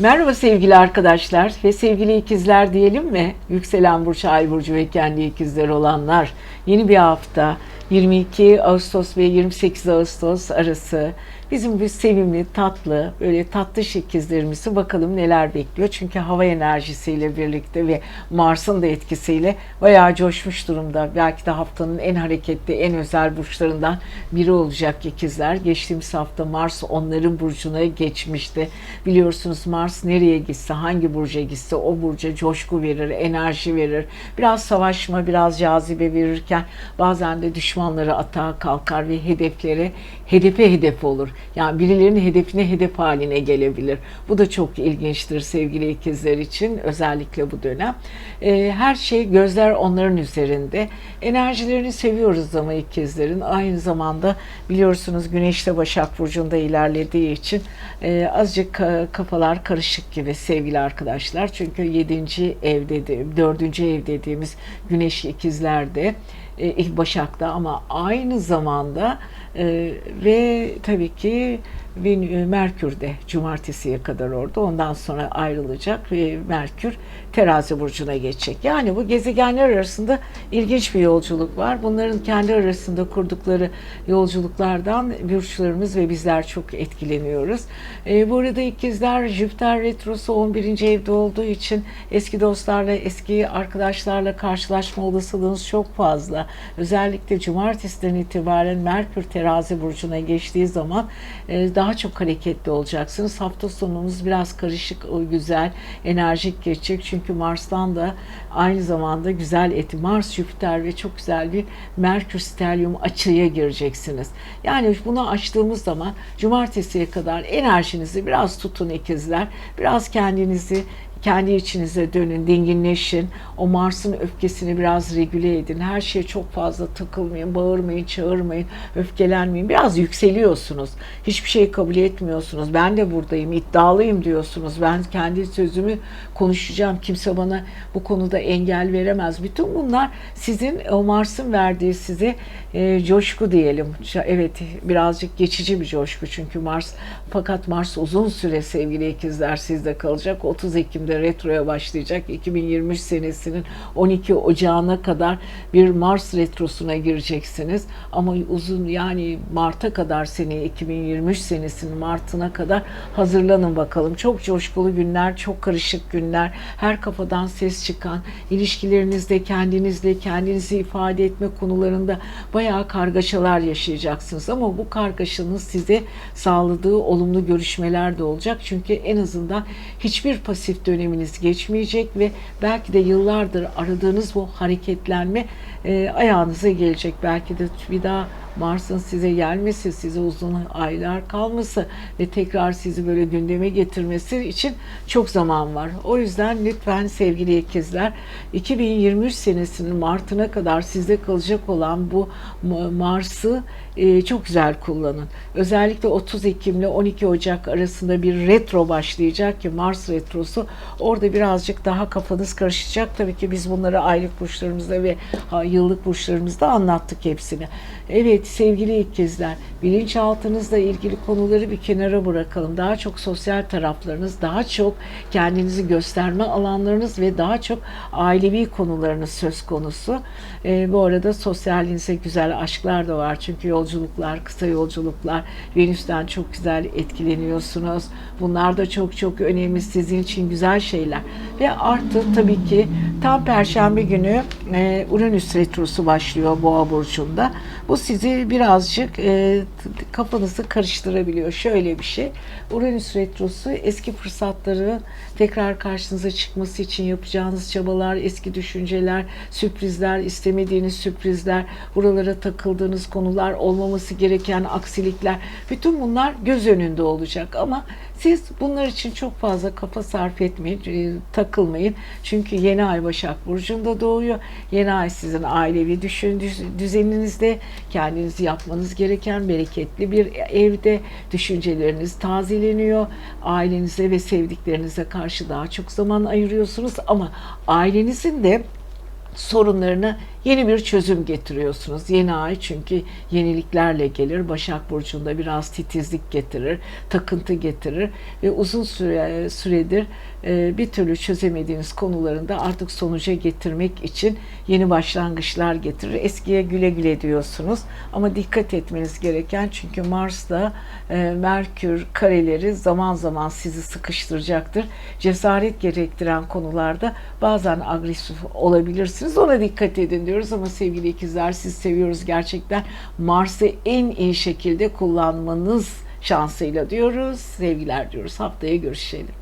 Merhaba sevgili arkadaşlar ve sevgili ikizler diyelim mi? Yükselen burç, ay burcu ve kendi ikizler olanlar. Yeni bir hafta 22 Ağustos ve 28 Ağustos arası bizim bu sevimli, tatlı, böyle tatlı ikizlerimizi bakalım neler bekliyor. Çünkü hava enerjisiyle birlikte ve Mars'ın da etkisiyle bayağı coşmuş durumda. Belki de haftanın en hareketli, en özel burçlarından biri olacak ikizler. Geçtiğimiz hafta Mars onların burcuna geçmişti. Biliyorsunuz Mars nereye gitse, hangi burca gitse o burca coşku verir, enerji verir. Biraz savaşma, biraz cazibe verirken bazen de düşmanları atağa kalkar ve hedefleri hedefe hedef olur. Yani birilerinin hedefine hedef haline gelebilir. Bu da çok ilginçtir sevgili ikizler için özellikle bu dönem. Ee, her şey gözler onların üzerinde. Enerjilerini seviyoruz ama ikizlerin. Aynı zamanda biliyorsunuz Güneş'te Başak Burcu'nda ilerlediği için e, azıcık ka- kafalar karışık gibi sevgili arkadaşlar. Çünkü 7. ev dedi, 4. ev dediğimiz Güneş ikizlerde e, Başak'ta ama aynı zamanda e, ve tabii ki Merkür de cumartesiye kadar orada. Ondan sonra ayrılacak ve Merkür terazi burcuna geçecek. Yani bu gezegenler arasında ilginç bir yolculuk var. Bunların kendi arasında kurdukları yolculuklardan burçlarımız ve bizler çok etkileniyoruz. E, bu arada ikizler Jüpiter retrosu 11. evde olduğu için eski dostlarla, eski arkadaşlarla karşılaşma olasılığınız çok fazla. Özellikle cumartesiden itibaren Merkür terazi burcuna geçtiği zaman e, daha çok hareketli olacaksınız. Hafta sonunuz biraz karışık, güzel, enerjik geçecek. Çünkü Mars'tan da aynı zamanda güzel eti Mars, Jüpiter ve çok güzel bir Merkür stelyum açıya gireceksiniz. Yani bunu açtığımız zaman cumartesiye kadar enerjinizi biraz tutun ikizler. Biraz kendinizi kendi içinize dönün, dinginleşin. O Mars'ın öfkesini biraz regüle edin. Her şeye çok fazla takılmayın, bağırmayın, çağırmayın, öfkelenmeyin. Biraz yükseliyorsunuz. Hiçbir şey kabul etmiyorsunuz. Ben de buradayım, iddialıyım diyorsunuz. Ben kendi sözümü konuşacağım. Kimse bana bu konuda engel veremez. Bütün bunlar sizin o Mars'ın verdiği size e, coşku diyelim. Evet, birazcık geçici bir coşku çünkü Mars fakat Mars uzun süre sevgili ikizler sizde kalacak. 30 Ekim'de retroya başlayacak. 2023 senesinin 12 Ocağı'na kadar bir Mars retrosuna gireceksiniz. Ama uzun yani Mart'a kadar sene 2023 senesinin Mart'ına kadar hazırlanın bakalım. Çok coşkulu günler, çok karışık günler. Her kafadan ses çıkan, ilişkilerinizde kendinizle kendinizi ifade etme konularında bayağı kargaşalar yaşayacaksınız. Ama bu kargaşanın size sağladığı olumlu görüşmeler de olacak. Çünkü en azından hiçbir pasif döneminiz geçmeyecek ve belki de yıllardır aradığınız bu hareketlenme e, ayağınıza gelecek. Belki de bir daha Mars'ın size gelmesi, size uzun aylar kalması ve tekrar sizi böyle gündeme getirmesi için çok zaman var. O yüzden lütfen sevgili ikizler 2023 senesinin Mart'ına kadar sizde kalacak olan bu Mars'ı e, çok güzel kullanın. Özellikle 30 Ekim ile 12 Ocak arasında bir retro başlayacak ki Mars retrosu. Orada birazcık daha kafanız karışacak. Tabii ki biz bunları aylık burçlarımızda ve yıllık burçlarımızda anlattık hepsini. Evet sevgili ikizler, bilinçaltınızla ilgili konuları bir kenara bırakalım. Daha çok sosyal taraflarınız, daha çok kendinizi gösterme alanlarınız ve daha çok ailevi konularınız söz konusu. E, bu arada sosyalinize güzel aşklar da var. Çünkü yolculuklar, kısa yolculuklar, Venüs'ten çok güzel etkileniyorsunuz. Bunlar da çok çok önemli sizin için güzel şeyler. Ve artı tabii ki tam Perşembe günü e, Uranüs retrosu başlıyor Boğa burcunda. Bu sizi birazcık e, kafanızı karıştırabiliyor. Şöyle bir şey. Uranüs retrosu eski fırsatları tekrar karşınıza çıkması için yapacağınız çabalar, eski düşünceler, sürprizler, istemediğiniz sürprizler, buralara takıldığınız konular, olmaması gereken aksilikler, bütün bunlar göz önünde olacak ama siz bunlar için çok fazla kafa sarf etmeyin, e, takılmayın. Çünkü yeni ay Başak Burcu'nda doğuyor. Yeni ay sizin ailevi düşün, düzeninizde kendinizi yapmanız gereken bereketli bir evde düşünceleriniz tazeleniyor. Ailenize ve sevdiklerinize karşı daha çok zaman ayırıyorsunuz ama ailenizin de sorunlarını yeni bir çözüm getiriyorsunuz. Yeni ay çünkü yeniliklerle gelir. Başak Burcu'nda biraz titizlik getirir, takıntı getirir ve uzun süre, süredir e, bir türlü çözemediğiniz konularında artık sonuca getirmek için yeni başlangıçlar getirir. Eskiye güle güle diyorsunuz ama dikkat etmeniz gereken çünkü Mars'ta e, Merkür kareleri zaman zaman sizi sıkıştıracaktır. Cesaret gerektiren konularda bazen agresif olabilirsiniz. Ona dikkat edin diyoruz ama sevgili ikizler siz seviyoruz gerçekten. Mars'ı en iyi şekilde kullanmanız şansıyla diyoruz. Sevgiler diyoruz. Haftaya görüşelim.